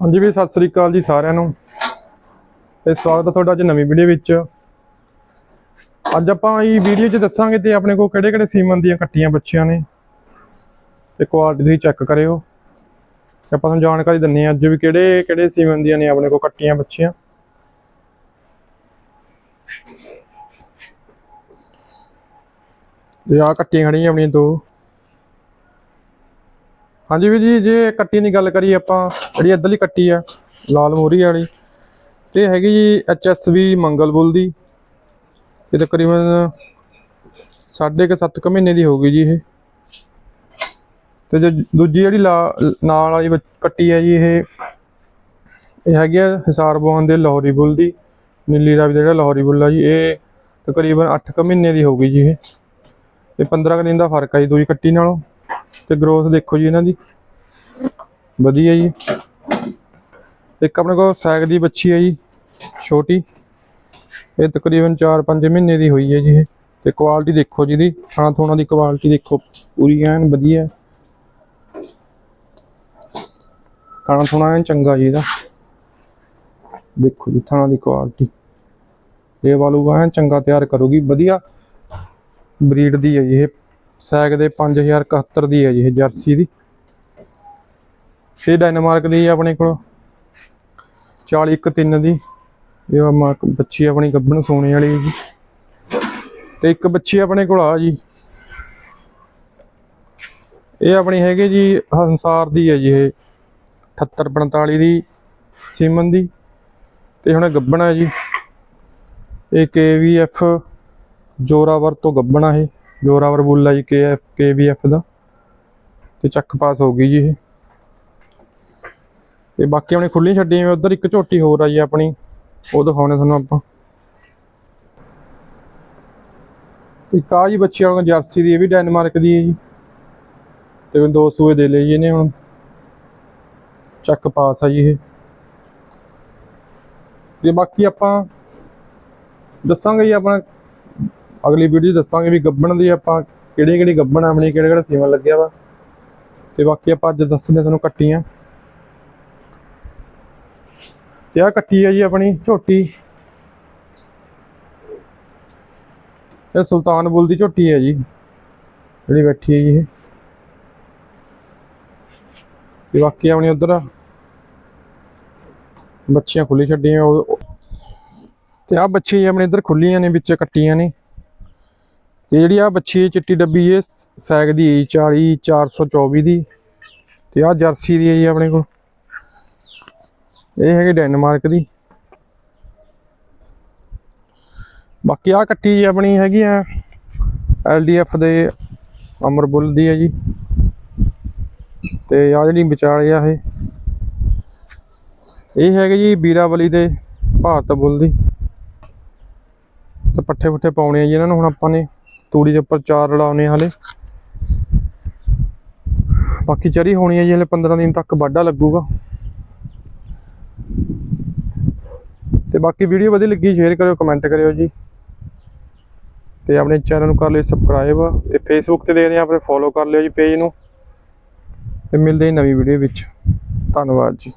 ਹਾਂਜੀ ਵੀ ਸਤਿ ਸ੍ਰੀ ਅਕਾਲ ਜੀ ਸਾਰਿਆਂ ਨੂੰ ਤੇ ਸਵਾਗਤ ਹੈ ਤੁਹਾਡਾ ਅੱਜ ਨਵੀਂ ਵੀਡੀਓ ਵਿੱਚ। ਅੱਜ ਆਪਾਂ ਇਹ ਵੀਡੀਓ 'ਚ ਦੱਸਾਂਗੇ ਤੇ ਆਪਣੇ ਕੋਲ ਕਿਹੜੇ ਕਿਹੜੇ ਸੀਮਨ ਦੀਆਂ ਕੱਟੀਆਂ ਬੱਚੀਆਂ ਨੇ ਤੇ ਕੁਆਲਿਟੀ ਦੀ ਚੈੱਕ ਕਰਿਓ। ਤੇ ਆਪਾਂ ਤੁਹਾਨੂੰ ਜਾਣਕਾਰੀ ਦਿੰਨੇ ਆ ਅੱਜ ਵੀ ਕਿਹੜੇ ਕਿਹੜੇ ਸੀਮਨ ਦੀਆਂ ਨੇ ਆਪਣੇ ਕੋਲ ਕੱਟੀਆਂ ਬੱਚੀਆਂ। ਤੇ ਆ ਕੱਟੀਆਂ ਖੜੀਆਂ ਆਪਣੀਆਂ ਦੋ। ਹਾਂਜੀ ਵੀਰ ਜੀ, ਜੇ ਕੱਟੀ ਦੀ ਗੱਲ ਕਰੀਏ ਆਪਾਂ, ਜਿਹੜੀ ਇੱਧਰਲੀ ਕੱਟੀ ਆ, ਲਾਲ ਮੋਹਰੀ ਵਾਲੀ, ਤੇ ਹੈਗੀ ਜੀ ਐਚਐਸਵੀ ਮੰਗਲਬੁਲ ਦੀ, ਇਹ ਤਕਰੀਬਨ ਸਾਢੇ ਕੁ ਸੱਤ ਕੁ ਮਹੀਨੇ ਦੀ ਹੋ ਗਈ ਜੀ ਇਹ। ਤੇ ਜੋ ਦੂਜੀ ਜਿਹੜੀ ਲਾ- ਨਾਲ ਵਾਲੀ ਬੱਚ- ਕੱਟੀ ਹੈ ਜੀ ਇਹ ਇਹ ਹੈਗੀ ਆ ਹਿਸਾਰ ਬੋਨ ਦੇ ਲਾਹੌਰੀ ਬੁੱਲ ਦੀ, ਨੀਲੀ ਰਾਵੀ ਦਾ ਜਿਹੜਾ ਲਾਹੌਰੀ ਬੁੱਲ ਆ ਜੀ, ਇਹ ਤਕਰੀਬਨ 8 ਕੁ ਮਹੀਨੇ ਦੀ ਹੋ ਗਈ ਜੀ ਇਹ। ਤੇ 15 ਕੁ ਦਿਨ ਦਾ ਫ਼ਰਕ ਆ ਜੀ ਦੂਜੀ ਕੱਟੀ ਨਾਲੋਂ। ਤੇ ਗਰੋਥ ਦੇਖੋ ਜੀ ਇਹਨਾਂ ਦੀ। ਵਧੀਆ ਜੀ। ਇੱਕ ਆਪਣੇ ਕੋਲ ਸੈਗ ਦੀ ਬੱਚੀ ਹੈ ਜੀ, ਛੋਟੀ। ਇਹ ਤਕਰੀਬਨ 4-5 ਮਹੀਨੇ ਦੀ ਹੋਈ ਹੈ ਜੀ ਇਹ। ਤੇ ਕੁਆਲਿਟੀ ਦੇਖੋ ਜੀ ਦੀ ਥਾਣਾ ਥੋਣਾ ਦੀ ਕੁਆਲਿਟੀ ਦੇਖੋ। ਪੂਰੀ ਐਨ ਵਧੀਆ। ਹੈ। ਥਾਣਾ ਥੋਣਾ ਐਨ ਚੰਗਾ ਜੀ ਇਹਦਾ। ਦੇਖੋ ਜੀ ਥਾਣਾ ਦੀ ਕੁਆਲਿਟੀ ਇਹ ਵਾਲੂ ਐਨ ਚੰਗਾ ਤਿਆਰ ਕਰੂਗੀ। ਵਧੀਆ ਬਰੀਡ ਦੀ ਹੈ ਜੀ ਇਹ। ਸੈਗ ਦੇ 5071 ਦੀ ਹੈ ਜੀ ਇਹ ਜਰਸੀ ਦੀ। ਇਹ ਡੈਨਮਾਰਕ ਦੀ ਆਪਣੇ ਕੋਲ। 40 ਇੱਕ ਤਿੰਨ ਦੀ। ਇਹ ਆ ਬੱਚੀ ਆਪਣੀ ਗੱਬਣ ਸੋਨੇ ਵਾਲੀ ਹੈ ਜੀ। ਤੇ ਇੱਕ ਬੱਚੀ ਆਪਣੇ ਕੋਲ ਆ ਜੀ। ਇਹ ਆਪਣੀ ਹੈਗੇ ਜੀ ਹੰਸਾਰ ਦੀ ਹੈ ਜੀ ਇਹ। 78 45 ਦੀ ਸੀਮਨ ਦੀ। ਤੇ ਹੁਣ ਇਹ ਗੱਬਣ ਹੈ ਜੀ। ਇਹ KVF ਜੋਰਾਵਰ ਤੋਂ ਗੱਬਣਾ ਇਹ। ਜੋਰਾਵਰ ਬੁੱਲ ਜੀ KF KVF ਦਾ। ਤੇ ਚੱਕ ਪਾਸ ਹੋ ਗਈ ਜੀ ਇਹ। ਤੇ ਬਾਕੀ ਆਪਣੀ ਖੁੱਲੀ ਛੱਡੀ ਹੋਈ ਉਧਰ ਇੱਕ ਝੋਟੀ ਹੋਰ ਆ ਜੀ ਆਪਣੀ। ਉਹ ਦਿਖਾਉਣੇ ਤੁਹਾਨੂੰ ਆਪਾਂ। ਇੱਕ ਆ ਜੀ ਬੱਚੀ ਵਾਲਾ ਜਰਸੀ ਦੀ, ਇਹ ਵੀ ਡੈਨਮਾਰਕ ਦੀ ਹੈ ਜੀ। ਤੇ ਦੋ ਸੂਏ ਦੇ ਲਏ ਜੀ ਇਹਨੇ ਹੁਣ। ਚੱਕ ਪਾਸ ਆ ਜੀ ਇਹ। ਤੇ ਬਾਕੀ ਆਪਾਂ ਦੱਸਾਂਗੇ ਜੀ ਆਪਣਾ ਅਗਲੀ ਵੀਡੀਓ 'ਚ ਦੱਸਾਂਗੇ ਵੀ ਗੱਬਣ ਦੀ ਆਪਾਂ ਕਿਹੜੀ ਕਿਹੜੀ ਗੱਬਣ ਆਪਣੀ ਕਿਹੜਾ ਕਿਹੜਾ ਸੀਮਨ ਲੱਗਿਆ ਵਾ। ਤੇ ਬਾਕੀ ਆਪਾਂ ਅੱਜ ਦੱਸਦੇ ਤੁਹਾਨੂੰ ਕੱਟੀਆਂ। ਤੇ ਆ ਕੱਟੀ ਹੈ ਜੀ ਆਪਣੀ ਝੋਟੀ। ਇਹ ਸੁਲਤਾਨਪੁਰ ਦੀ ਝੋਟੀ ਹੈ ਜੀ, ਜਿਹੜੀ ਬੈਠੀ ਹੈ ਜੀ ਇਹ। ਤੇ ਬਾਕੀ ਆਪਣੀ ਉਧਰ ਬੱਚੀਆਂ ਖੁੱਲੀ ਛੱਡੀਆਂ, ਉਹ ਤੇ ਆ ਬੱਚੀ ਆਪਣੇ ਇੱਧਰ ਖੁੱਲੀਆਂ ਨੇ, ਵਿੱਚ ਕੱਟੀਆਂ ਨੇ। ਤੇ ਜਿਹੜੀ ਆ ਬੱਚੀ ਹੈ ਚਿੱਟੀ ਡੱਬੀ ਇਹ ਸੈਗ ਦੀ ਹੈ 40 424 ਦੀ। ਤੇ ਆ ਜਰਸੀ ਦੀ ਹੈ ਜੀ ਆਪਣੇ ਕੋਲ। ਇਹ ਹੈਗੀ ਡੈਨਮਾਰਕ ਦੀ। ਬਾਕੀ ਆ ਕੱਟੀ ਜੀ ਆਪਣੀ ਹੈਗੀ ਆ ਐਲਡੀਐਫ ਦੇ ਅਮਰਬੁੱਲ ਦੀ ਹੈ ਜੀ। ਤੇ ਆ ਜਿਹੜੀ ਵਿਚਾਲੇ ਆ ਇਹ। ਇਹ ਹੈਗੇ ਜੀ ਬੀਰਾਵਲੀ ਦੇ ਭਾਰਤ ਬੁੱਲ ਦੀ। ਤੇ ਪੱਠੇ ਪੁੱਠੇ ਪਾਉਣੇ ਆ ਜੀ ਇਹਨਾਂ ਨੂੰ ਹੁਣ ਆਪਾਂ ਨੇ। ਤੂੜੀ ਦੇ ਉੱਪਰ ਚਾਰ ਰਲਾਉਣੇ ਹਲੇ। ਬਾਕੀ ਚਰੀ ਹੋਣੀ ਹੈ ਜੀ, ਹਲੇ 15 ਦਿਨ ਤੱਕ ਵਾਢਾ ਲੱਗੂਗਾ। ਤੇ ਬਾਕੀ ਵੀਡੀਓ ਵਧੀਆ ਲੱਗੀ, ਸ਼ੇਅਰ ਕਰਿਓ, ਕਮੈਂਟ ਕਰਿਓ ਜੀ। ਤੇ ਆਪਣੇ ਚੈਨਲ ਨੂੰ ਕਰ ਲਿਓ ਸਬਸਕ੍ਰਾਈਬ ਤੇ ਫੇਸਬੁੱਕ ਤੇ ਦੇਖਦੇ ਆ, ਆਪਣੇ ਫੋਲੋ ਕਰ ਲਿਓ ਜੀ ਪੇਜ ਨੂੰ। ਤੇ ਮਿਲਦੇ ਹਾਂ ਨਵੀਂ ਵੀਡੀਓ ਵਿੱਚ। ਧੰਨਵਾਦ ਜੀ।